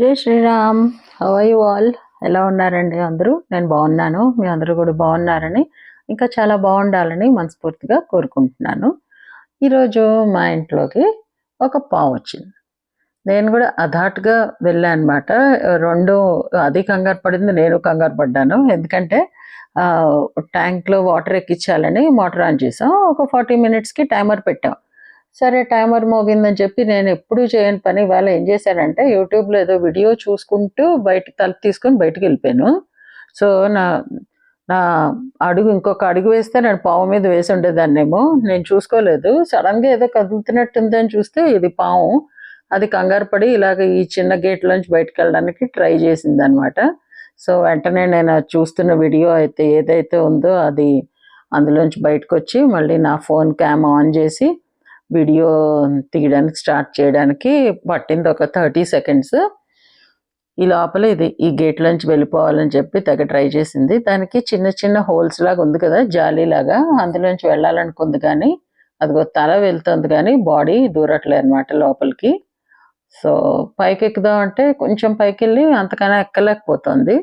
జై Sriram. How wall ఎలా ఉన్నారండి అందరూ? నేను బాగున్నాను. మీ అందరూ కూడా బాగున్నారని ఇంకా చాలా బాగుండాలని మనస్ఫూర్తిగా కోరుకుంటున్నాను. ఈరోజు మా ఇంట్లోకి ఒక పావు వచ్చింది. నేను కూడా అధాటుగా వెళ్ళాను అనమాట రెండు అది కంగారు పడింది నేను కంగారు పడ్డాను. ఎందుకంటే ట్యాంక్లో వాటర్ ఎక్కించాలని మోటార్ ఆన్ చేసాం. ఒక ఫార్టీ మినిట్స్కి టైమర్ పెట్టాం. సరే టైమర్ మోగిందని చెప్పి నేను ఎప్పుడూ చేయని పని ఇవాళ ఏం చేశానంటే యూట్యూబ్లో ఏదో వీడియో చూసుకుంటూ బయట తలుపు తీసుకొని బయటకు వెళ్ళిపోయాను. సో నా నా అడుగు ఇంకొక అడుగు వేస్తే నేను పాము మీద వేసి ఉండేదాన్నేమో. నేను చూసుకోలేదు. సడన్గా ఏదో కదులుతున్నట్టుందని చూస్తే ఇది పాము. అది కంగారు పడి ఇలాగ ఈ చిన్న గేట్లోంచి బయటకు వెళ్ళడానికి ట్రై చేసింది అనమాట సో వెంటనే నేను అది చూస్తున్న వీడియో అయితే ఏదైతే ఉందో అది అందులోంచి బయటకు వచ్చి మళ్ళీ నా ఫోన్ క్యామ్ ఆన్ చేసి వీడియో తీయడానికి స్టార్ట్ చేయడానికి పట్టింది ఒక థర్టీ సెకండ్స్. ఈ లోపల ఇది ఈ గేట్లోంచి వెళ్ళిపోవాలని చెప్పి తెగ ట్రై చేసింది. దానికి చిన్న చిన్న హోల్స్ లాగా ఉంది కదా జాలీ లాగా. అందులోంచి వెళ్ళాలనుకుంది కానీ అదిగో తల వెళ్తుంది కానీ బాడీ దూరట్లే అనమాట లోపలికి. సో పైకి ఎక్కుదాం అంటే కొంచెం పైకి వెళ్ళి అంతకన్నా ఎక్కలేకపోతుంది.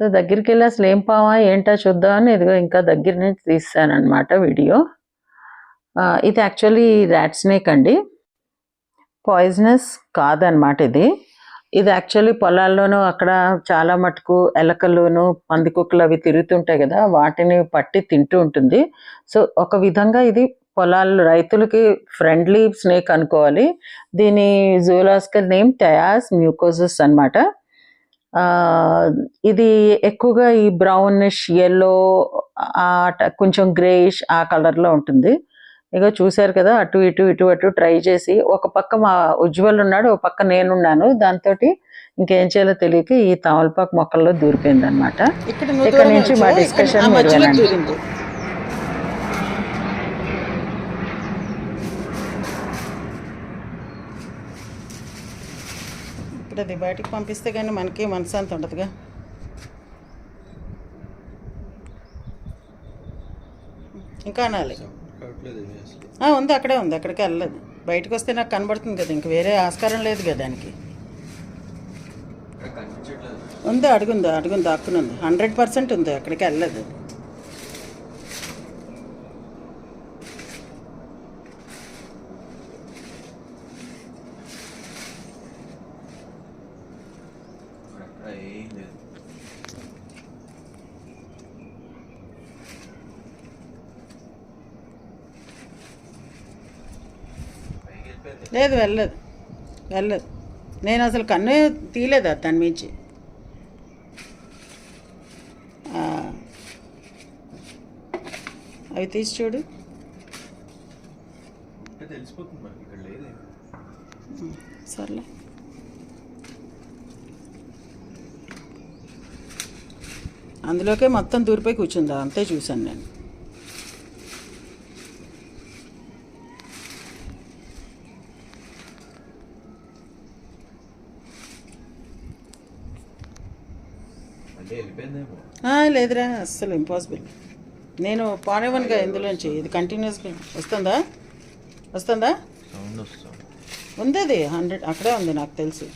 సో దగ్గరికి వెళ్ళి అసలు ఏం పావా ఏంటో చూద్దామని ఇదిగో ఇంకా దగ్గర నుంచి తీసాను వీడియో. ఇది యాక్చువల్లీ ర్యాట్ స్నేక్ అండి పాయిజనస్ కాదనమాట ఇది. ఇది యాక్చువల్లీ పొలాల్లోనూ అక్కడ చాలా మటుకు ఎలకల్లోనూ పందికొక్కలు అవి తిరుగుతుంటాయి కదా వాటిని పట్టి తింటూ ఉంటుంది. సో ఒక విధంగా ఇది పొలాల్లో రైతులకి ఫ్రెండ్లీ స్నేక్ అనుకోవాలి. దీని జూలాజికల్ నేమ్ టయాస్ మ్యూకోజస్ అనమాట ఇది ఎక్కువగా ఈ బ్రౌనిష్ ఎల్లో ఆ కొంచెం గ్రేయిష్ ఆ కలర్లో ఉంటుంది. ఇక చూశారు కదా అటు ఇటు ఇటు అటు ట్రై చేసి ఒక పక్క మా ఉజ్వల్ ఉన్నాడు ఒక పక్క నేనున్నాను దాంతో ఇంకేం చేయాలో తెలియక ఈ తమలపాకు మొక్కల్లో దూరిపోయింది అనమాట ఇక్కడ నుంచి మా మీరు. దూరింది ఇప్పుడు అది బయటికి పంపిస్తే కానీ మనకి మనశ్శాంతి ఉండదుగా. ఇంకా అనాలి. ఉంది అక్కడే ఉంది అక్కడికి వెళ్ళలేదు. బయటకు వస్తే నాకు కనబడుతుంది కదా ఇంక వేరే ఆస్కారం లేదు కదా దానికి. ఉంది అడుగుంది అడుగుంది దాక్కుని ఉంది హండ్రెడ్ పర్సెంట్ ఉంది అక్కడికి వెళ్ళలేదు. లేదు వెళ్ళలేదు వెళ్ళలేదు నేను అసలు కన్ను తీయలేదు దాని మించి. అవి తీసి చూడు. సర్లే. అందులోకే మొత్తం దూరిపోయి కూర్చుంది? అంతే చూశాను నేను. లేదురా అస్సలు ఇంపాసిబుల్ నేను పానివ్వనుగా ఇందులోంచి ఇది కంటిన్యూస్గా వస్తుందా? వస్తుంది? ఉంది అది హండ్రెడ్ అక్కడే ఉంది నాకు తెలుసు.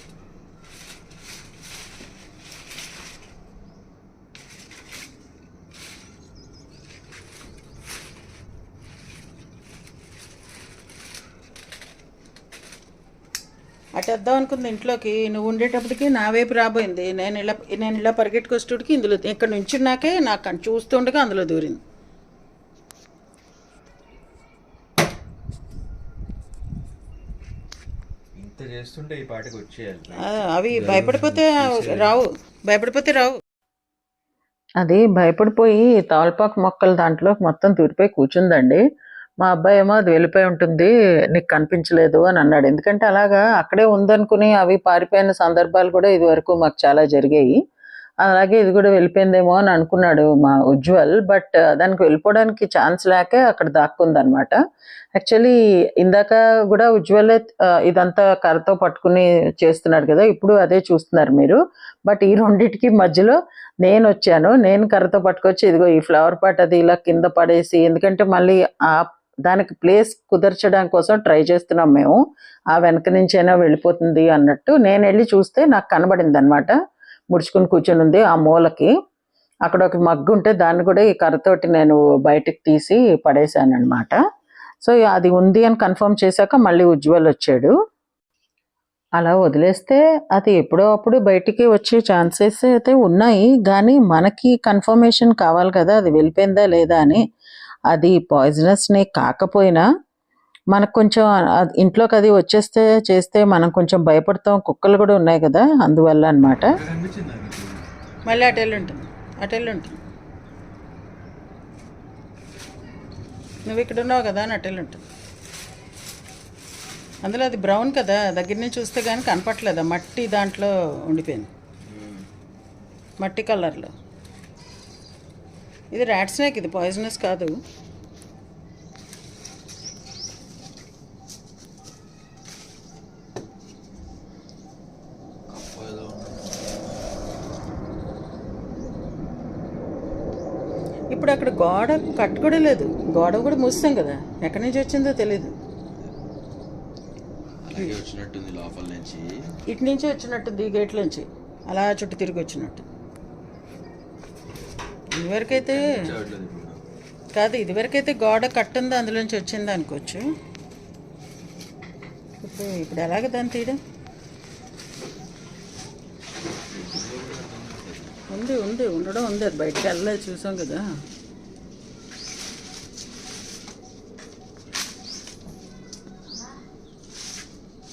అటు వద్దాం అనుకుంది ఇంట్లోకి. నువ్వు ఉండేటప్పటికి నా వైపు రాబోయింది. నేను ఇలా నేను ఇలా పరిగెట్టుకొచ్చేటికి ఇందులో ఇక్కడ నుంచున్నాకే నాకు కన్- చూస్తుండగా అందులో దూరింది. చేస్తుంటే ఈ పాటకి వచ్చేయాలి. ఆ, అవి భయపడిపోతే రావు. భయపడిపోతే రావు. అది భయపడిపోయి తమలపాకు మొక్కలు దాంట్లో మొత్తం దూరిపోయి కూర్చుందండి. మా అబ్బాయి ఏమో అది వెళ్ళిపోయి ఉంటుంది నీకు కనిపించలేదు అని అన్నాడు. ఎందుకంటే అలాగా అక్కడే ఉందనుకుని అవి పారిపోయిన సందర్భాలు కూడా ఇది వరకు మాకు చాలా జరిగాయి. అలాగే ఇది కూడా వెళ్ళిపోయిందేమో అని అనుకున్నాడు మా ఉజ్వల్ బట్ దానికి వెళ్ళిపోవడానికి ఛాన్స్ లేక అక్కడ దాక్కుందనమాట. యాక్చువల్లీ ఇందాక కూడా ఉజ్వలే ఇదంతా కర్రతో పట్టుకుని చేస్తున్నాడు కదా ఇప్పుడు అదే చూస్తున్నారు మీరు. బట్ ఈ రెండిటికి మధ్యలో నేను వచ్చాను నేను కర్రతో పట్టుకొచ్చి ఇదిగో ఈ ఫ్లవర్ పాట్ అది ఇలా కింద పడేసి ఎందుకంటే మళ్ళీ ఆ దానికి ప్లేస్ కుదర్చడం కోసం ట్రై చేస్తున్నాం మేము. ఆ వెనక నుంచైనా వెళ్ళిపోతుంది అన్నట్టు నేను వెళ్ళి చూస్తే నాకు కనబడింది అనమాట ముడుచుకుని కూర్చొని ఉంది ఆ మూలకి. అక్కడ ఒక మగ్గు ఉంటే దాన్ని కూడా ఈ కర్రతోటి నేను బయటికి తీసి పడేశాను అనమాట సో అది ఉంది అని కన్ఫర్మ్ చేశాక మళ్ళీ ఉజ్వల్ వచ్చాడు. అలా వదిలేస్తే అది ఎప్పుడో అప్పుడు బయటికి వచ్చే ఛాన్సెస్ అయితే ఉన్నాయి. కానీ మనకి కన్ఫర్మేషన్ కావాలి కదా అది వెళ్ళిపోయిందా లేదా అని అది పాయిజనస్నే కాకపోయినా మనకు కొంచెం అది ఇంట్లోకి అది వచ్చేస్తే చేస్తే మనం కొంచెం భయపడతాం. కుక్కలు కూడా ఉన్నాయి కదా అందువల్ల అనమాట మళ్ళీ అటు ఉంటుంది అటు ఉంటుంది నువ్వు ఇక్కడ ఉన్నావు కదా అని అటు ఉంటుంది అందులో అది బ్రౌన్ కదా దగ్గర నుంచి చూస్తే కానీ కనపట్లేదు మట్టి దాంట్లో ఉండిపోయింది. మట్టి కలర్లో ఇది ర్యాట్ స్నేక్ ఇది పాయిజనస్ కాదు. ఇప్పుడు అక్కడ గోడ కట్టు కూడా లేదు. గోడ కూడా మూస్తాం కదా. ఎక్కడి నుంచి వచ్చిందో తెలియదు నుంచి. ఇటు నుంచి వచ్చినట్టుంది ఈ గేట్లోంచి అలా చుట్టూ తిరిగి వచ్చినట్టు. ఇదివరకైతే కాదు ఇదివరకైతే గోడ కట్టుంది అందులోంచి వచ్చింది అనుకోవచ్చు. ఇప్పుడు ఇప్పుడు ఎలాగ దాన్ని తీయడం? ఉంది ఉంది ఉండడం ఉంది. అది బయటకు వెళ్ళలేదు చూసాం కదా.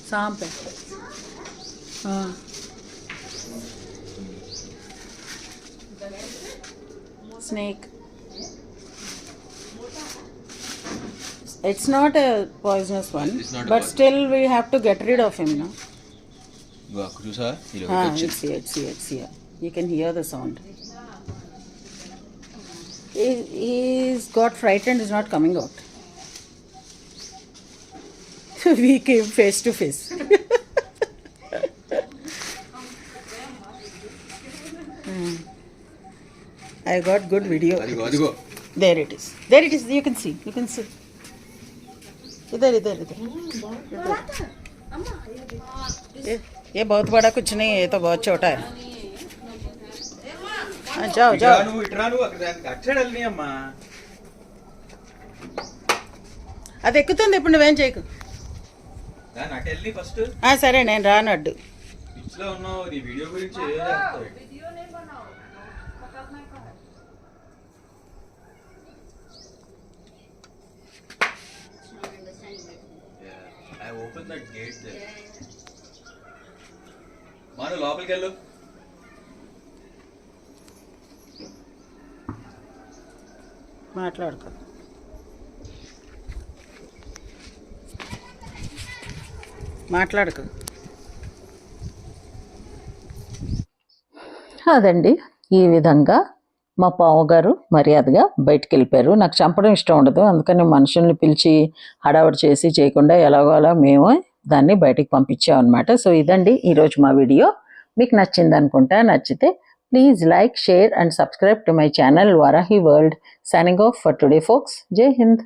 సాంపే. snake. It's not a poisonous one, It's not but still we have to get rid of him now. You Ah, it. it's here, it's here, it's here. You can hear the sound. He, he's got frightened, he's not coming out. we came face to face. I got good video. అదిగో అదిగో There it is. There it is. You can see. You can see. इधर इधर इधर ये ये बहुत बड़ा कुछ नहीं है ये तो बहुत छोटा है हाँ, जाओ ఇట్రా जाओ నువ్వు ఇట్రా నువ్వు అక్కడ అక్కడ వెళ్ళి అమ్మా అది ఎక్కుతుంది ఇప్పుడు నువ్వేం చేయకు దాన్ని అటు వెళ్ళి ఫస్ట్ ఆ, సరే నేను రాను అడ్డు పిచ్ లో ఉన్నావు నీ వీడియో గురించి gate there. మాను లోపలికి వెళ్ళు. మాట్లాడుకో. మాట్లాడుకో. అదండి ఈ విధంగా మా పావుగారు మర్యాదగా బయటికి వెళ్ళిపోయారు నాకు చంపడం ఇష్టం ఉండదు. అందుకని మనుషుల్ని పిలిచి హడావడి చేసి చేయకుండా ఎలాగో అలా మేము దాన్ని బయటికి పంపించామన్నమాట. సో ఇదండి ఈరోజు మా వీడియో. మీకు నచ్చింది అనుకుంటా నచ్చితే please like share and subscribe to my channel Varahi world signing off for today folks. జై హింద్.